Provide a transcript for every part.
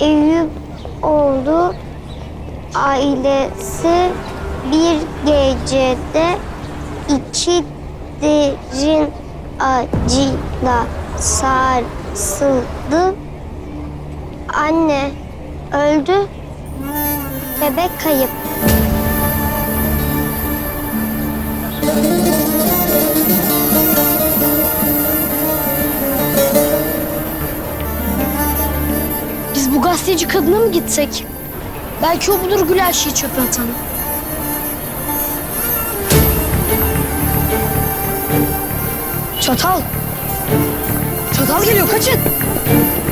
Eyüp oğlu ailesi bir gecede iki derin acıyla sarsıldı. Anne öldü. Bebek kayıp. Bu gazeteci kadına mı gitsek? Belki o bulur Gül Ayşe'yi çöpe atanı. Çatal. Çatal geliyor kaçın.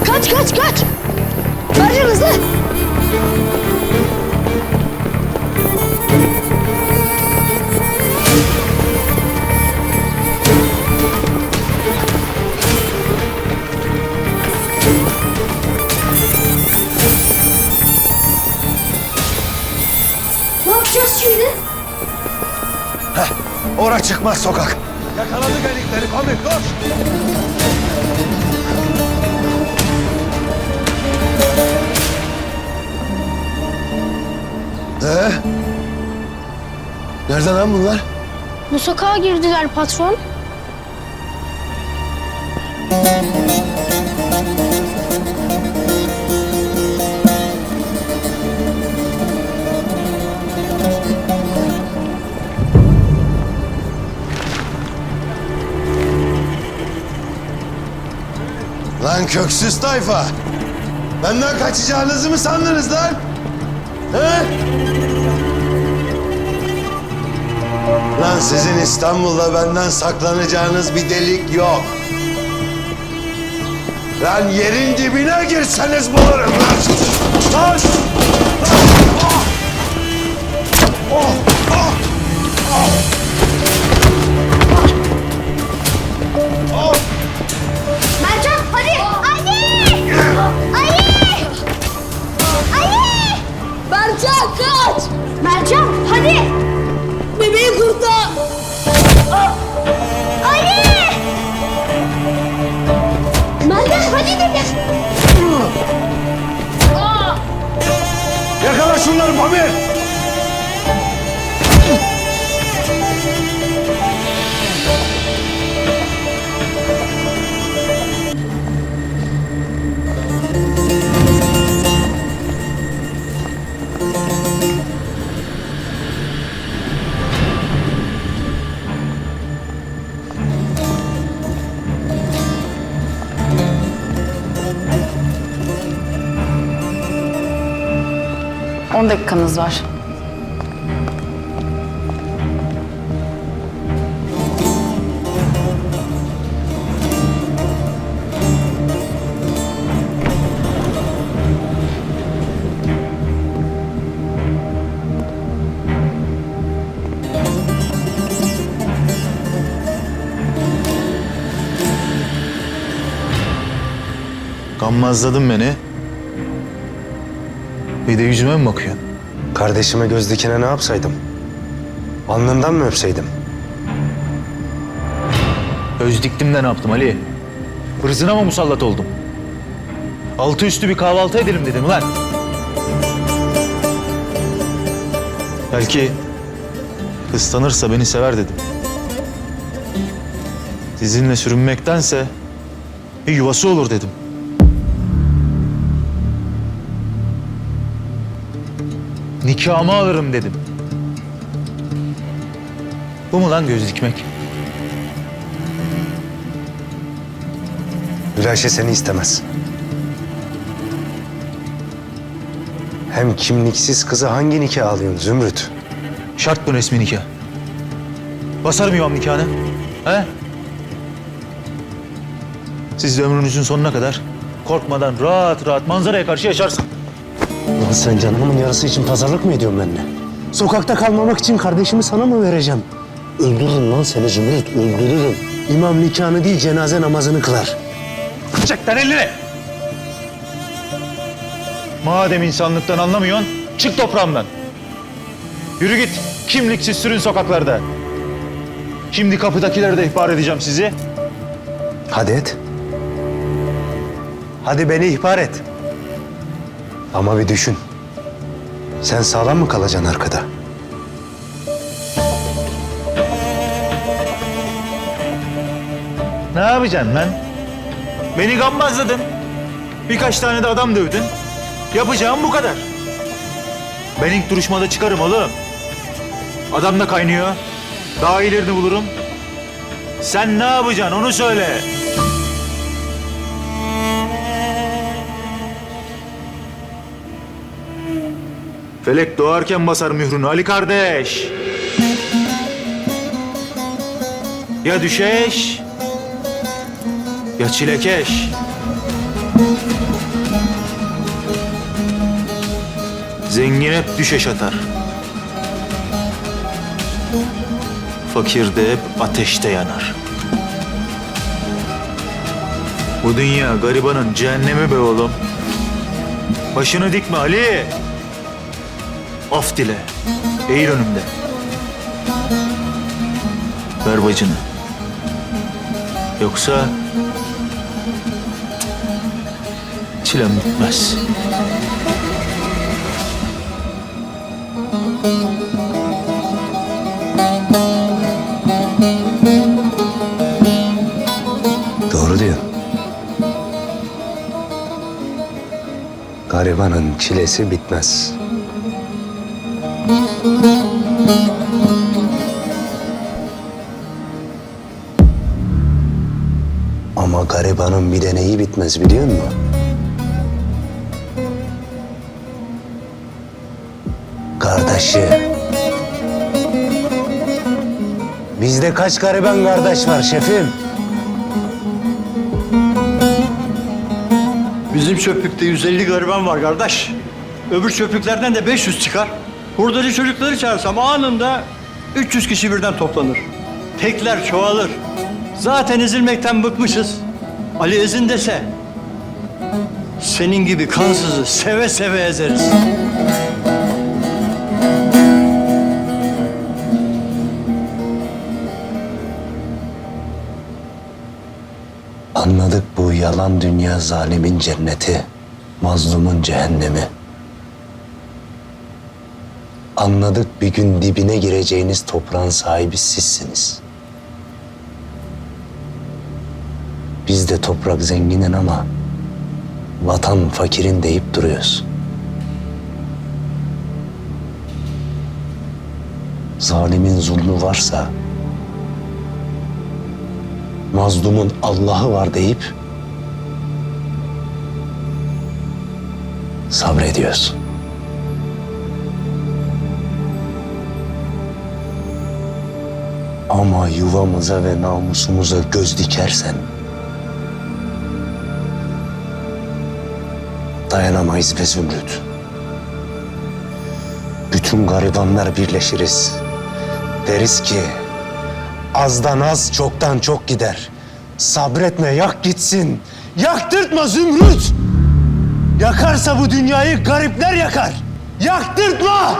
Kaç kaç kaç. Mercan hızlı. Ora çıkmaz sokak. Yakaladık elikleri Pamir koş. Ee? Nereden lan bunlar? Bu sokağa girdiler patron. Lan köksüz tayfa. Benden kaçacağınızı mı sandınız lan? He? Lan sizin İstanbul'da benden saklanacağınız bir delik yok. Lan yerin dibine girseniz bulurum lan. Lan! Mercan Yakala şunları Pamir! On dakikanız var. Gammazladın beni. Bir de yüzüme mi bakıyorsun? Kardeşime göz dikine ne yapsaydım? Alnından mı öpseydim? Öz diktim de ne yaptım Ali? Hırzına mı musallat oldum? Altı üstü bir kahvaltı edelim dedim lan. Belki kıskanırsa beni sever dedim. Sizinle sürünmektense bir yuvası olur dedim. Nikahımı alırım dedim. Bu mu lan göz dikmek? Gülayşe seni istemez. Hem kimliksiz kızı hangi nikah alıyorsun Zümrüt? Şart mı resmi nikah? Basar mı imam nikahını? He? Siz de ömrünüzün sonuna kadar korkmadan rahat rahat manzaraya karşı yaşarsın. Lan sen canımın yarısı için pazarlık mı ediyorsun benimle? Sokakta kalmamak için kardeşimi sana mı vereceğim? Öldürürüm lan seni Zümrüt, öldürürüm. İmam nikahını değil cenaze namazını kılar. Çek lan elini! Madem insanlıktan anlamıyorsun, çık toprağımdan. Yürü git, kimliksiz sürün sokaklarda. Şimdi kapıdakileri de ihbar edeceğim sizi. Hadi et. Hadi beni ihbar et. Ama bir düşün. Sen sağlam mı kalacaksın arkada? Ne yapacaksın lan? Beni gammazladın. Birkaç tane de adam dövdün. Yapacağım bu kadar. Ben ilk duruşmada çıkarım oğlum. Adam da kaynıyor. Daha iyilerini bulurum. Sen ne yapacaksın onu söyle. Felek doğarken basar mührünü Ali kardeş. Ya düşeş ya çilekeş. Zengin hep düşeş atar. Fakir de hep ateşte yanar. Bu dünya garibanın cehennemi be oğlum. Başını dikme Ali. Af dile. Eğil önümde. Ver bacını. Yoksa çilem bitmez. Doğru diyor. Garibanın çilesi bitmez. Ama garibanın bir deneyi bitmez biliyor musun? Kardeşi. Bizde kaç gariban kardeş var şefim? Bizim çöplükte 150 gariban var kardeş. Öbür çöplüklerden de 500 çıkar. Hurdacı çocukları çağırsam anında 300 kişi birden toplanır. Tekler çoğalır. Zaten ezilmekten bıkmışız. Ali ezin dese senin gibi kansızı seve seve ezeriz. Anladık bu yalan dünya zalimin cenneti, mazlumun cehennemi. Anladık bir gün dibine gireceğiniz toprağın sahibi sizsiniz. Biz de toprak zenginin ama vatan fakirin deyip duruyoruz. Zalimin zulmü varsa mazlumun Allah'ı var deyip sabrediyoruz. Ama yuvamıza ve namusumuza göz dikersen dayanamayız be Zümrüt. Bütün garibanlar birleşiriz. Deriz ki azdan az çoktan çok gider. Sabretme yak gitsin. Yaktırtma Zümrüt. Yakarsa bu dünyayı garipler yakar. Yaktırtma!